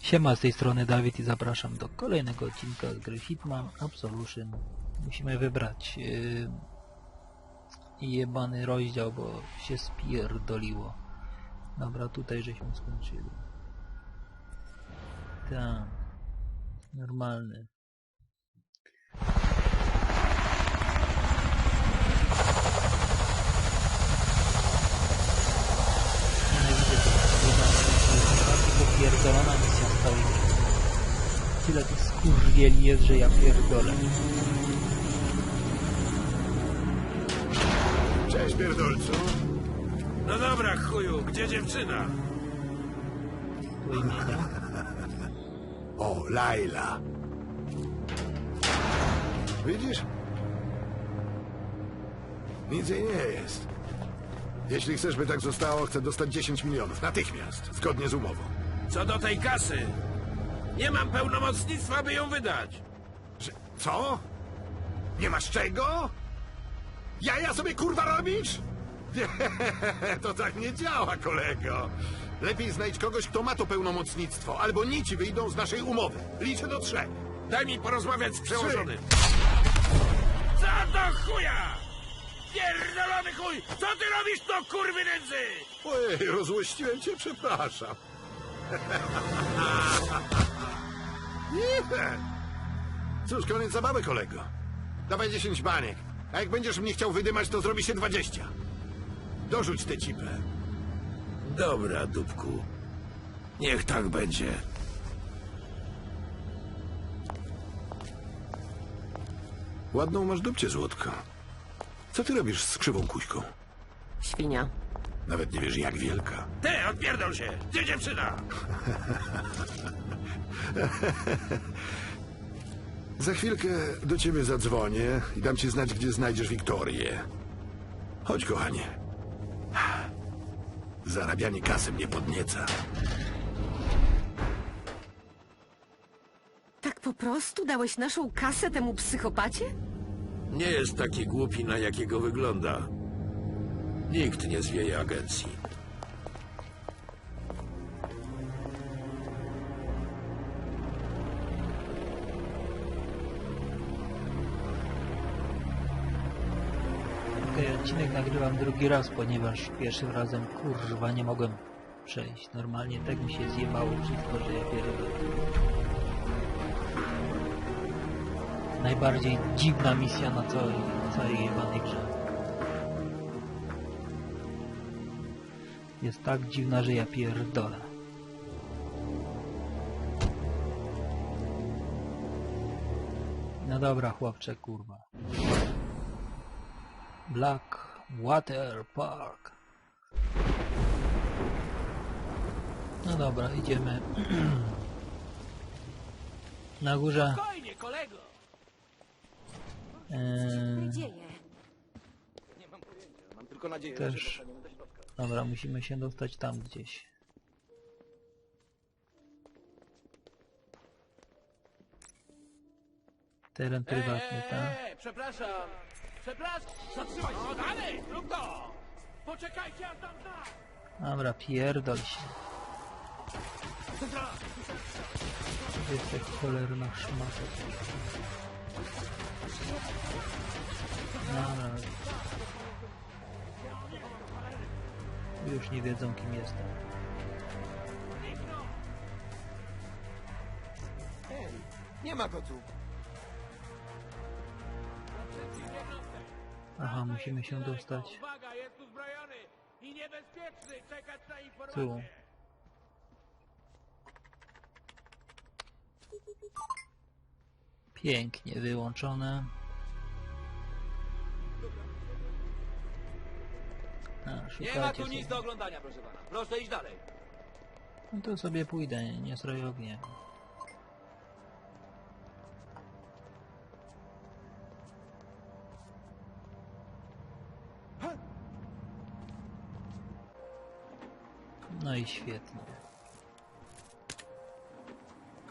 Siema, z tej strony Dawid i zapraszam do kolejnego odcinka z gry Hitman Absolution. Musimy wybrać yy, jebany rozdział, bo się spierdoliło. Dobra, tutaj żeśmy skończyli. Tak. Normalny. Bardziej popierdolona misja gry. Tyle tych skurwieli jest, że ja pierdolę. Cześć, pierdolcu. No dobra, chuju, gdzie dziewczyna? O, Laila. Widzisz? Nic jej nie jest. Jeśli chcesz, by tak zostało, chcę dostać 10 milionów. Natychmiast. Zgodnie z umową. Co do tej kasy? Nie mam pełnomocnictwa, by ją wydać. Że... Co? Nie masz czego? Jaja sobie kurwa robisz? Nie, to tak nie działa, kolego. Lepiej znajdź kogoś, kto ma to pełnomocnictwo, albo nici wyjdą z naszej umowy. Liczę do trzech. Daj mi porozmawiać z przełożonym. Co do chuja? Pierdolony chuj! Co ty robisz, to kurwy nędzy? Ojej, rozłościłem cię, przepraszam. Nie. Cóż, koniec zabawy, kolego. Dawaj 10 baniek. A jak będziesz mnie chciał wydymać, to zrobi się 20. Dorzuć tę cipę. Dobra, dupku. Niech tak będzie. Ładną masz dupcie, złotko. Co ty robisz z krzywą kuśką? Świnia. Nawet nie wiesz, jak wielka. Ty, odpierdol się! Gdzie dziewczyna? Za chwilkę do ciebie zadzwonię i dam ci znać, gdzie znajdziesz Wiktorię. Chodź, kochanie. Zarabianie kasy mnie podnieca. Tak po prostu dałeś naszą kasę temu psychopacie? Nie jest taki głupi, na jakiego wygląda. Nikt nie zwieje agencji. Ten odcinek nagrywam drugi raz, ponieważ pierwszym razem kurwa nie mogłem przejść. Normalnie tak mi się zjebało wszystko, że ja pierdolę. Najbardziej dziwna misja na całej, całej jebanej grze. Jest tak dziwna, że ja pierdolę. No dobra, chłopcze, kurwa. Black Water Park. No dobra, idziemy. Na górze. Spokojnie, kolego! Eee, Dzieje. też. Dobra, musimy się dostać tam gdzieś. Teren prywatny, tak? Eee, przepraszam! Przepraszam! Zatrzymaj się! No dalej, zrób to! Poczekajcie, a tam! Dobra, pierdol się. Gdzie jest ta cholerna szmata? Dobra. Już nie wiedzą kim jestem. Nie ma go tu. Aha, musimy się dostać Uwaga, jest uzbrojony i niebezpieczny! Czekać na tu. informację! Pięknie wyłączone. A, Nie ma szukajcie tu nic sobie. do oglądania, proszę pana. Proszę iść dalej. No to sobie pójdę, nie, nie sroję ognia. No i świetnie.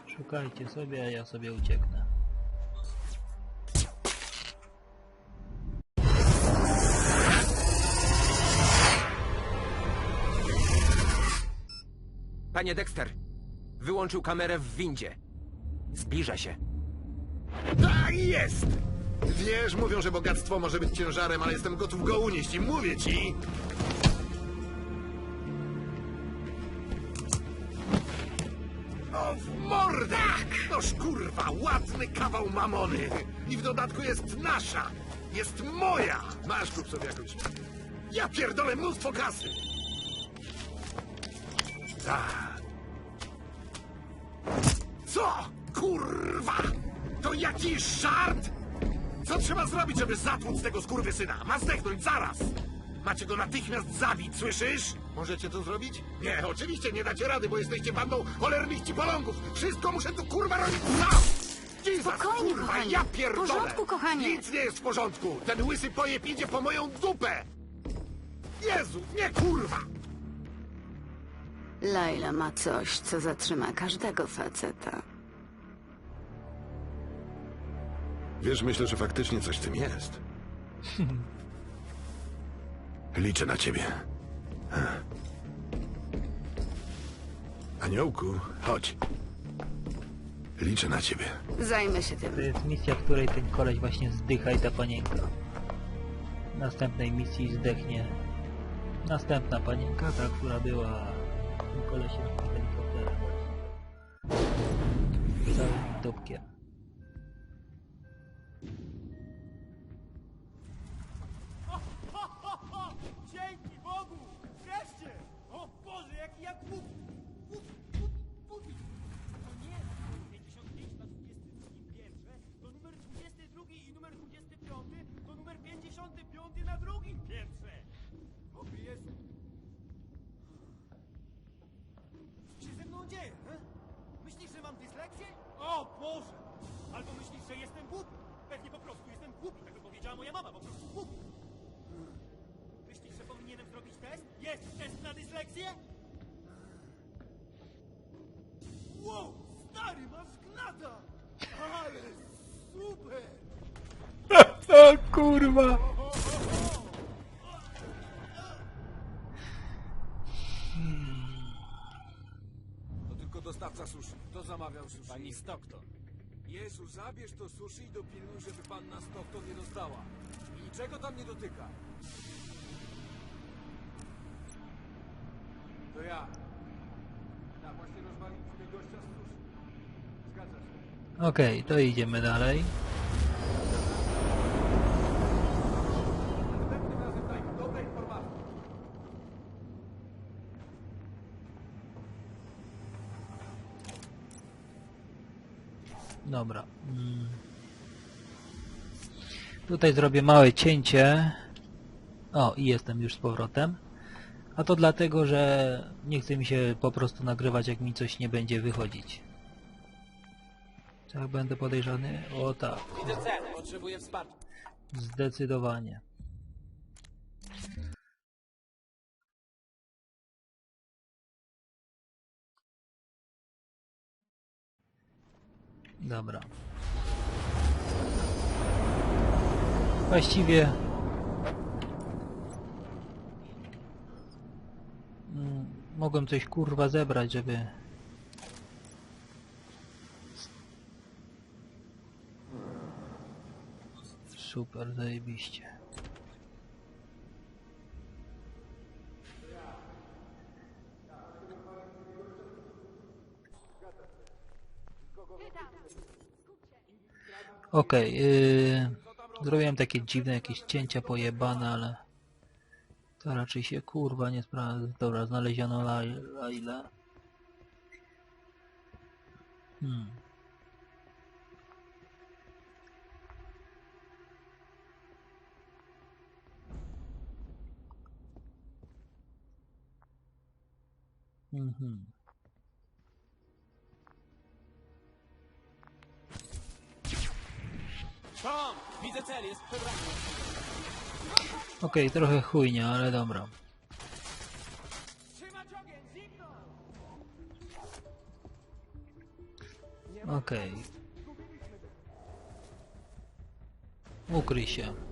Szukajcie sobie, a ja sobie ucieknę. Panie Dexter, Wyłączył kamerę w windzie. Zbliża się. Tak jest! Wiesz, mówią, że bogactwo może być ciężarem, ale jestem gotów go unieść i mówię ci... O, w mordę! Noż kurwa, ładny kawał mamony! I w dodatku jest nasza! Jest moja! Masz kup sobie jakąś... Ja pierdolę mnóstwo kasy! Tak. Kurwa! To jakiś żart? Co trzeba zrobić, żeby zatłuc tego skurwysyna? Ma zdechnąć zaraz! Macie go natychmiast zabić, słyszysz? Możecie to zrobić? Nie, oczywiście nie dacie rady, bo jesteście bandą cholernych cipolągów! Wszystko muszę tu kurwa robić sam! Jesus, Spokojnie, kurwa, kochanie. ja W pierdolę! porządku, kochanie. Nic nie jest w porządku! Ten łysy pojeb idzie po moją dupę! Jezu, nie kurwa! Laila ma coś, co zatrzyma każdego faceta. Wiesz, myślę, że faktycznie coś w tym jest. Liczę na ciebie. Aniołku, chodź. Liczę na ciebie. Zajmę się tym. To jest misja, w której ten koleś właśnie zdycha i ta panienka. W następnej misji zdechnie następna panienka, ta, która była tym kolesiem z helikopterem właśnie. Całym dupkiem. Dysleksję? Wow, stary, masz gnata! Ale super! O kurwa! To tylko dostawca sushi. Kto zamawiał sushi? Pani Stockton. Jezu, zabierz to sushi i dopilnuj, żeby panna Stockton nie dostała. I niczego tam nie dotyka. Ja. Ja właśnie rozwaliliśmy gościa z. Zgadza się. Okej, to idziemy dalej. Dobra. Mm. Tutaj zrobię małe cięcie. O, i jestem już z powrotem. A to dlatego, że nie chce mi się po prostu nagrywać, jak mi coś nie będzie wychodzić. Tak będę podejrzany? O tak. Potrzebuję wsparcia. zdecydowanie. Dobra. Właściwie... Mm, Mogłem coś kurwa zebrać, żeby... Super, zajebiście. Okej, yy, zrobiłem takie dziwne jakieś cięcia pojebane, ale to raczej się kurwa nie sprawdza. Dobra, znaleziono Lai- Lailę. Hmm. Mhm. Tom! Widzę cel, jest przed ramię. Okej, trochę chujnia, ale dobra. Okej. Ukryj się.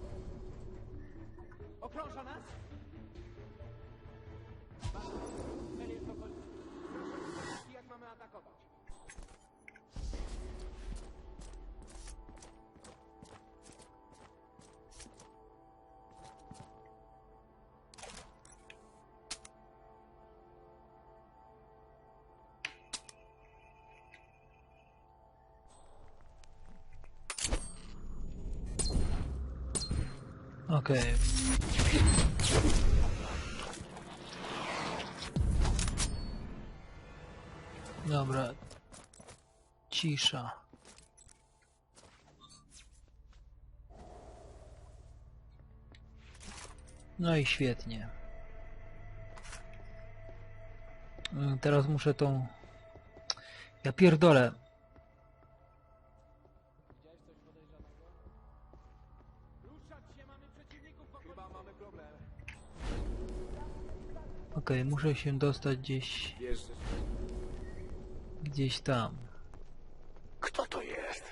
Okej. Dobra. Cisza. No i świetnie. Mm, Teraz muszę tą... Ja pierdolę. Okej, muszę się dostać gdzieś... Gdzieś tam. Kto to jest?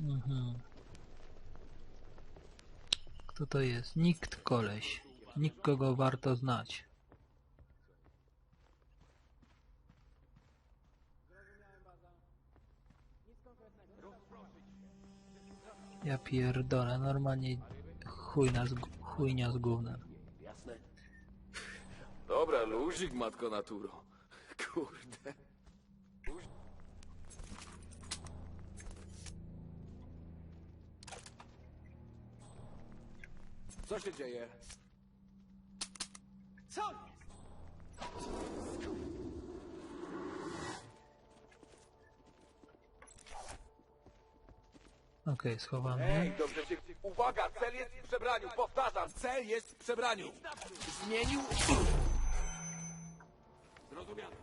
Mhm. Kto to jest? Nikt koleś. Nikt kogo warto znać. Ja pierdolę, normalnie chujna z, chujnia z gównem. Dobra, luzik, matko naturo. Kurde. Co się dzieje? Co jest? Okej, schowamy. Ej, dobrze się... Uwaga, cel jest w przebraniu, powtarzam, cel jest w przebraniu. Zmienił... Zrozumiano.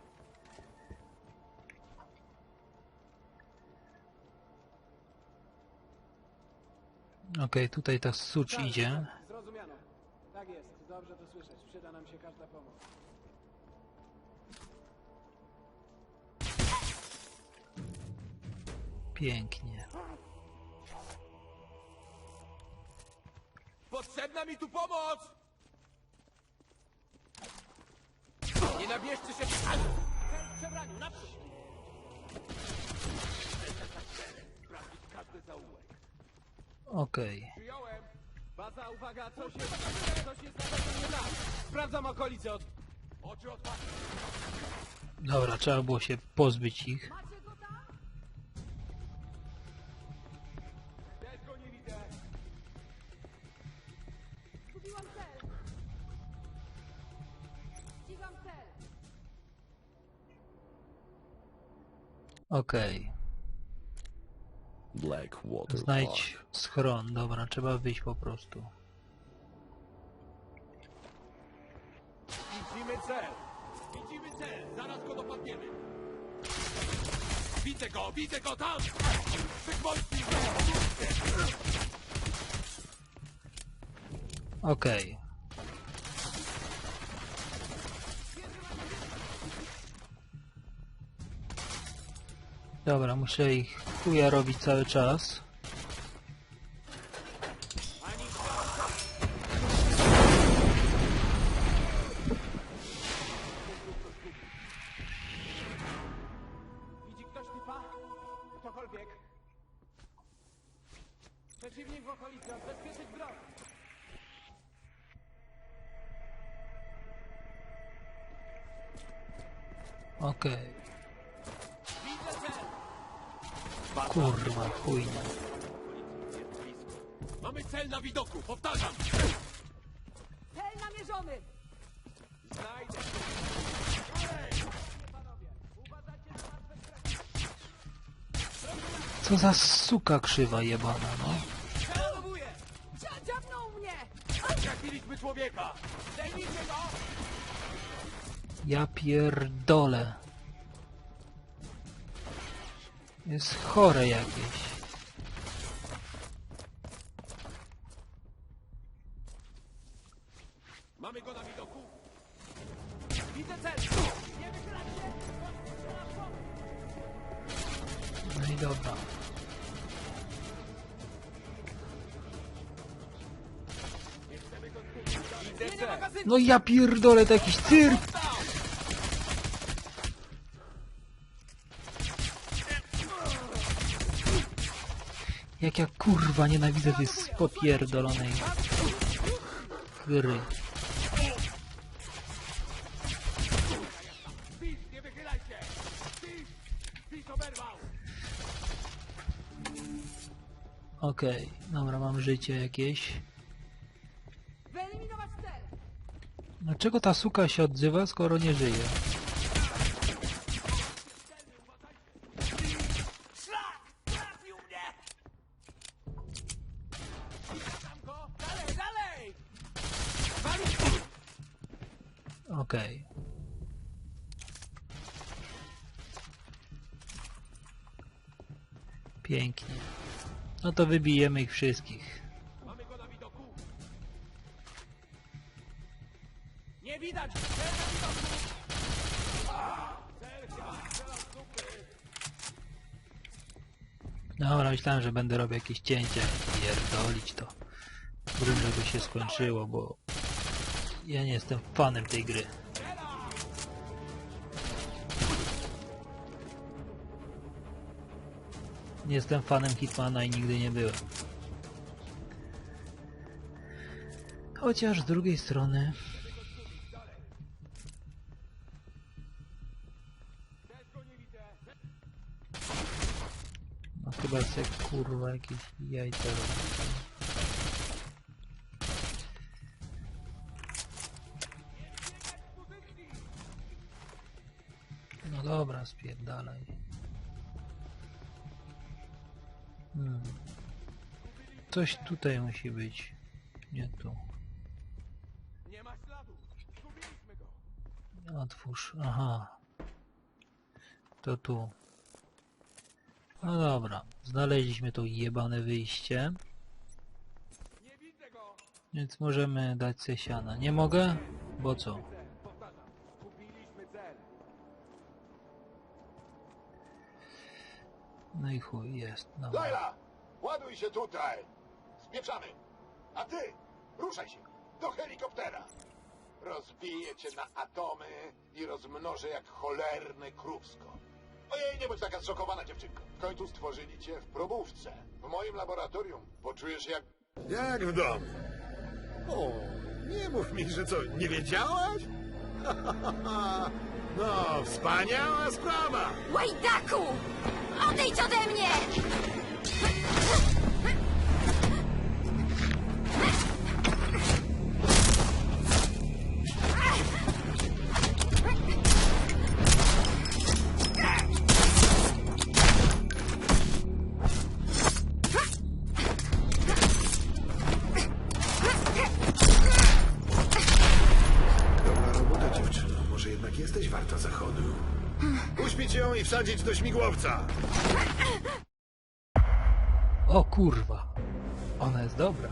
Okej, tutaj ta sucz idzie. Zrozumiano. Tak jest, dobrze to słyszeć. Przyda nam się każda pomoc. Pięknie. Potrzebna mi tu pomoc! Nie nabierzcie się... W przebraniu, naprzód! Sprawdzić każdy zaułek. Okej. Przyjąłem. Baza, uwaga, coś jest, coś jest na pewno nie tak. Sprawdzam okolice od... Oczy otwarte. Dobra, trzeba było się pozbyć ich. Też Okej. Blackwater Znajdź schron. Dobra, trzeba wyjść po prostu. Widzimy cel. Widzimy cel. Zaraz go dopadniemy. Widzę go, widzę go tam! Przygwoźdź go! Okej. Dobra, muszę ich chuja robić cały czas. Znajdę. Co za suka krzywa jebana, no. Dzia- Dziabnął mnie. Trafiliśmy człowieka! Zdejmijcie go! Ja pierdolę. Jest chore jakieś. I dobra. No ja pierdolę, to jakiś cyrk! Jak ja kurwa nienawidzę tej popierdolonej gry. Okej, dobra, mam życie jakieś. Dlaczego ta suka się odzywa, skoro nie żyje? To wybijemy ich wszystkich. Mamy go na widoku! Nie widać! Dobra, myślałem, że będę robił jakieś cięcie. Pierdolić to. Brun, żeby się skończyło, bo ja nie jestem fanem tej gry. Nie jestem fanem Hitmana i nigdy nie byłem. Chociaż z drugiej strony... No chyba se kurwa jakieś jajca. No dobra, spierdalaj. Hmm. Coś tutaj musi być. Nie tu. Nie ma śladu! Zgubiliśmy go! Otwórz. Aha. To tu. No dobra. Znaleźliśmy to jebane wyjście. Więc możemy dać se siana. Nie mogę? Bo co? No i chuj, jest. Dobra. Laila, ładuj się tutaj. Spieprzamy. A ty, ruszaj się. Do helikoptera. Rozbiję cię na atomy i rozmnożę jak cholerne krówsko. Ojej, nie bądź taka zszokowana, dziewczynko. W końcu stworzyli cię w probówce. W moim laboratorium poczujesz jak... Jak w domu. O, nie mów mi, że co, nie wiedziałaś? no, wspaniała sprawa. Łajdaku! Odejdź ode mnie! Do śmigłowca. O kurwa. Ona jest dobra.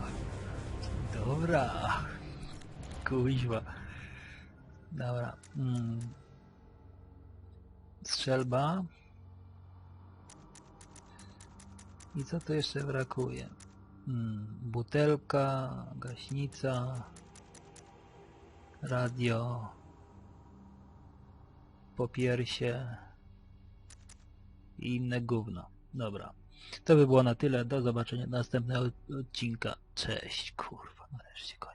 Dobra. Kuźwa. Dobra. Mm. Strzelba. I co tu jeszcze brakuje? Mm. Butelka, gaśnica, radio, popiersie i inne gówno. Dobra. To by było na tyle. Do zobaczenia następnego odcinka. Cześć, kurwa, nareszcie koniec.